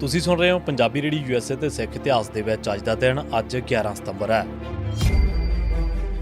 ਤੁਸੀਂ ਸੁਣ ਰਹੇ ਹੋ ਪੰਜਾਬੀ ਰੇਡੀ ਯੂਐਸਏ ਤੇ ਸਿੱਖ ਇਤਿਹਾਸ ਦੇ ਵਿੱਚ ਅੱਜ ਦਾ ਦਿਨ, ਅੱਜ 11 ਸਤੰਬਰ ਹੈ।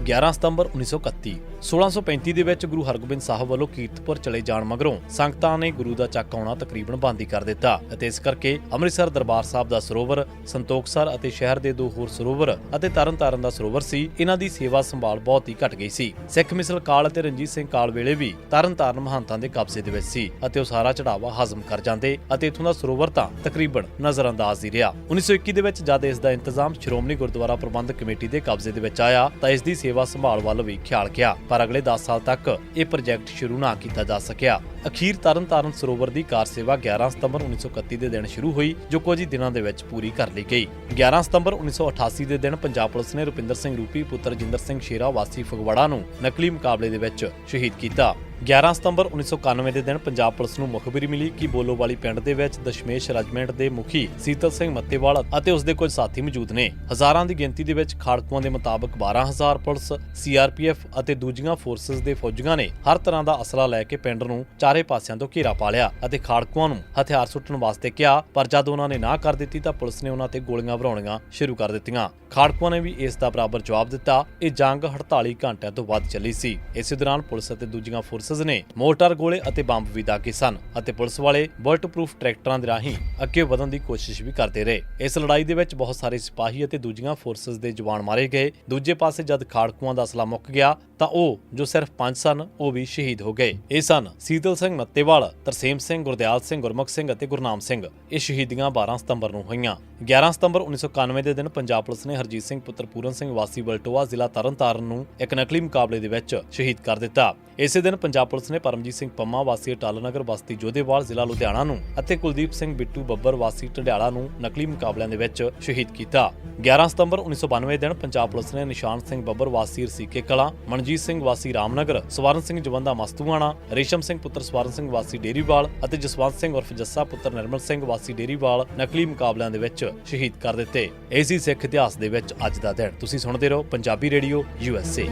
11 ਸਤੰਬਰ 1931 1635 ਦੇ ਵਿੱਚ ਗੁਰੂ ਹਰਗੋਬਿੰਦ ਸਾਹਿਬ ਵੱਲੋਂ ਕੀਰਤਪੁਰ ਚਲੇ ਜਾਣ ਮਗਰੋਂ ਸੰਗਤਾਂ ਨੇ ਗੁਰੂ ਦਾ ਚੱਕ ਆਉਣਾ ਤਕਰੀਬਨ ਬੰਦ ਹੀ ਕਰ ਦਿੱਤਾ ਅਤੇ ਇਸ ਕਰਕੇ ਅੰਮ੍ਰਿਤਸਰ ਦਰਬਾਰ ਸਾਹਿਬ ਦਾ ਸਰੋਵਰ, ਸੰਤੋਖਸਰ ਅਤੇ ਸ਼ਹਿਰ ਦੇ ਦੋ ਹੋਰ ਸਰੋਵਰ ਅਤੇ ਤਰਨਤਾਰਨ ਦਾ ਸਰੋਵਰ ਸੀ, ਇਹਨਾਂ ਦੀ ਸੇਵਾ ਸੰਭਾਲ ਬਹੁਤ ਹੀ ਘਟ ਗਈ ਸੀ। ਸਿੱਖ ਮਿਸਲ ਕਾਲ ਅਤੇ ਰਣਜੀਤ ਸਿੰਘ ਕਾਲ ਵੇਲੇ ਵੀ ਤਰਨਤਾਰਨ ਮਹੰਤਾਂ ਦੇ ਕਬਜ਼ੇ ਦੇ ਵਿੱਚ ਸੀ ਅਤੇ ਉਹ ਸਾਰਾ ਚੜਾਵਾ ਹਜ਼ਮ ਕਰ ਜਾਂਦੇ ਅਤੇ ਇਥੋਂ ਦਾ ਸਰੋਵਰ ਤਾਂ ਤਕਰੀਬਨ ਨਜ਼ਰਅੰਦਾਜ਼ ਹੀ ਰਿਹਾ। 1921 ਦੇ ਵਿੱਚ ਜਦ ਇਸ ਦਾ ਇੰਤਜ਼ਾਮ ਸ਼੍ਰੋਮਣੀ ਗੁਰਦੁਆਰਾ ਪ੍ਰਬੰਧਕ ਕਮੇਟੀ ਦੇ ਕਬਜ਼ੇ ਦੇ ਵਿੱਚ ਆਇਆ ਤਾਂ ਇਸ ਦੀ ਸੇਵਾ ਸੰਭਾਲ ਵੱਲ ਵੀ ਖਿਆਲ ਗਿਆ, ਪਰ ਅਗਲੇ 10 ਸਾਲ ਤੱਕ ਇਹ ਪ੍ਰੋਜੈਕਟ ਸ਼ੁਰੂ ਨਾ ਕੀਤਾ ਜਾ ਸਕਿਆ। ਅਖੀਰ ਤਰਨਤਾਰਨ ਸਰੋਵਰ ਦੀ ਕਾਰ ਸੇਵਾ 11 ਸਤੰਬਰ 1931 ਦੇ ਦਿਨ ਸ਼ੁਰੂ ਹੋਈ, ਜੋ ਕੁਝ ਹੀ ਦਿਨਾਂ ਦੇ ਵਿੱਚ ਪੂਰੀ ਕਰ ਲਈ ਗਈ। 11 ਸਤੰਬਰ 1988 ਦੇ ਦਿਨ ਪੰਜਾਬ ਪੁਲਿਸ ਨੇ ਰੁਪਿੰਦਰ ਸਿੰਘ ਰੂਪੀ, ਪੁੱਤਰ ਜਿੰਦਰ ਸਿੰਘ ਸ਼ੇਰਾ ਵਾਸੀ ਫਗਵਾੜਾ ਨੂੰ ਨਕਲੀ ਮੁਕਾਬਲੇ ਦੇ ਵਿੱਚ ਸ਼ਹੀਦ ਕੀਤਾ। 11 ਸਤੰਬਰ 1991 ਦੇ ਦਿਨ ਪੰਜਾਬ ਪੁਲਿਸ ਨੂੰ ਮੁਖਬਰੀ ਮਿਲੀ ਕਿ ਬੋਲੋਵਾਲੀ ਪਿੰਡ ਦੇ ਵਿੱਚ ਦਸ਼ਮੇਸ਼ ਰੈਜੀਮੈਂਟ ਦੇ ਮੁਖੀ ਸੀਤਲ ਸਿੰਘ ਮੱਤੇਵਾਲ ਅਤੇ ਉਸ ਦੇ ਕੁਝ ਸਾਥੀ ਮੌਜੂਦ ਨੇ। ਹਜ਼ਾਰਾਂ ਦੀ ਗਿਣਤੀ ਦੇ ਵਿੱਚ ਖਾੜਕੂਆਂ ਦੇ ਮੁਤਾਬਕ 12000 ਪੁਲਿਸ, ਸੀਆਰਪੀਐਫ ਅਤੇ ਦੂਜੀਆਂ ਫੋਰਸਸ ਦੇ ਫੌਜੀਆਂ ਨੇ ਹਰ ਤਰ੍ਹਾਂ ਦਾ ਅਸਲਾ ਲੈ ਕੇ ਪਿੰਡ ਨੂੰ ਚਾਰੇ ਪਾਸਿਆਂ ਤੋਂ ਘੇਰਾ ਪਾ ਲਿਆ ਅਤੇ ਖਾੜਕੂਆਂ ਨੂੰ ਹਥਿਆਰ ਸੁੱਟਣ ਵਾਸਤੇ ਕਿਹਾ, ਪਰ ਜਦ ਉਹਨਾਂ ਨੇ ਨਾ ਕਰ ਦਿੱਤੀ ਤਾਂ ਪੁਲਿਸ ਨੇ ਉਹਨਾਂ ਤੇ ਗੋਲੀਆਂ ਭਰਾਉਣੀਆਂ ਸ਼ੁਰੂ ਕਰ ਦਿੱਤੀਆਂ। ਖਾੜਕੂਆਂ ਨੇ ਵੀ ਇਸ ਦਾ ਬਰਾਬਰ ਜਵਾਬ ਦਿੱਤਾ। ਇਹ ਜੰਗ 48 ਘੰਟਿਆਂ ਤੋਂ ਵੱਧ ਚੱਲੀ ਸੀ। ਇਸੇ ਦੌਰਾਨ ਪੁਲਿਸ ਅਤੇ ਦੂਜੀਆਂ ਫੋਰਸ ਫੋਰਸਸ ਨੇ ਮੋਰਟਾਰ ਗੋਲੇ ਅਤੇ ਬੰਬ ਵੀ ਦਾਗੇ ਸਨ ਅਤੇ ਪੁਲਿਸ ਵਾਲੇ ਬੁਲਟ ਪ੍ਰੂਫ ਟਰੈਕਟਰਾਂ ਦੇ ਰਾਹੀਂ ਅੱਗੇ ਵਧਣ ਦੀ ਕੋਸ਼ਿਸ਼ ਵੀ ਕਰਦੇ ਰਹੇ। ਇਸ ਲੜਾਈ ਦੇ ਵਿੱਚ ਬਹੁਤ ਸਾਰੇ ਸਿਪਾਹੀ ਅਤੇ ਦੂਜੀਆਂ ਫੋਰਸਸ ਦੇ ਜਵਾਨ ਮਾਰੇ ਗਏ। ਦੂਜੇ ਪਾਸੇ ਜਦ ਖਾੜਕੂਆਂ ਦਾ ਅਸਲਾ ਮੁੱਕ ਗਿਆ, ਤਾਂ ਉਹ, ਜੋ ਸਿਰਫ ਪੰਜ ਸਨ, ਉਹ ਵੀ ਸ਼ਹੀਦ ਹੋ ਗਏ। ਇਹ ਸਨ ਸੀਤਲ ਸਿੰਘ ਨੱਤੇਵਾਲ ਤਰਸੇਮ ਸਿੰਘ, ਗੁਰਦਿਆਲ ਸਿੰਘ, ਗੁਰਮੁਖ ਸਿੰਘ ਅਤੇ ਗੁਰਨਾਮ ਸਿੰਘ। ਇਹ ਸ਼ਹੀਦੀਆਂ 12 ਸਤੰਬਰ ਨੂੰ ਹੋਈਆਂ। 11 ਸਤੰਬਰ 1991 ਦੇ ਦਿਨ ਪੰਜਾਬ ਪੁਲਿਸ ਨੇ ਹਰਜੀਤ ਸਿੰਘ, ਪੁੱਤਰ ਪੂਰਨ ਸਿੰਘ, ਵਾਸੀ ਬਲਟੋਆ, ਜ਼ਿਲ੍ਹਾ ਤਰਨਤਾਰਨ ਨੂੰ ਇੱਕ ਨਕਲੀ ਮੁਕਾਬਲੇ ਦੇ ਵਿੱਚ ਸ਼ਹੀਦ ਕਰ ਦਿੱਤਾ। ਇਸੇ ਦਿਨ ਪੰਜਾਬ ਪੁਲਿਸ ਨੇ ਪਰਮਜੀਤ ਸਿੰਘ ਪੰਮਾ, ਵਾਸੀ ਅਟਲ ਬਸਤੀ ਜੋਧੇਵਾਲ, ਜ਼ਿਲ੍ਹਾ ਲੁਧਿਆਣਾ ਨੂੰ ਅਤੇ ਕੁਲਦੀਪ ਸਿੰਘ ਬਿੱਟੂ ਬੱਬਰ, ਵਾਸੀ ਢੰਡਿਆਲਾ ਨੂੰ ਨਕਲੀ ਮੁਕਾਬਲਿਆਂ ਦੇ ਵਿੱਚ ਸ਼ਹੀਦ ਕੀਤਾ। 11 ਸਤੰਬਰ 1992 ਦਿਨ ਪੰਜਾਬ ਪੁਲਿਸ ਨੇ ਨਿਸ਼ਾਨ ਸਿੰਘ ਬੱਬਰ, ਵਾਸੀ ਰਸੀਕੇ ਕਲਾ, ਮਨਜੀਤ ਸਿੰਘ, ਵਾਸੀ ਰਾਮਨਗਰ, ਸਵਰਨ ਸਿੰਘ ਜਵੰਦਾ ਮਸਤੂਆਣਾ, ਰੇਸ਼ਮ ਸਿੰਘ, ਪੁੱਤਰ ਸਵਰਨ ਸਿੰਘ, ਵਾਸੀ ਡੇਰੀਵਾਲ ਅਤੇ ਜਸਵੰਤ ਸਿੰਘ ਉਰਫ ਜੱਸਾ, ਪੁੱਤਰ ਨਿਰਮਲ ਸਿੰਘ, ਵਾਸੀ ਡੇਰੀਵਾਲ ਨਕਲੀ ਮੁਕਾਬਲਿਆਂ ਦੇ ਵਿੱਚ ਸ਼ਹੀਦ ਕਰ ਦਿੱਤੇ। ਇਹ ਸੀ ਸਿੱਖ ਇਤਿਹਾਸ ਦੇ ਵਿੱਚ ਅੱਜ ਦਾ ਦਿਨ। ਤੁਸੀਂ ਸੁਣਦੇ ਰਹੋ ਪੰਜਾਬੀ ਰੇਡੀਓ ਯੂਐਸਏ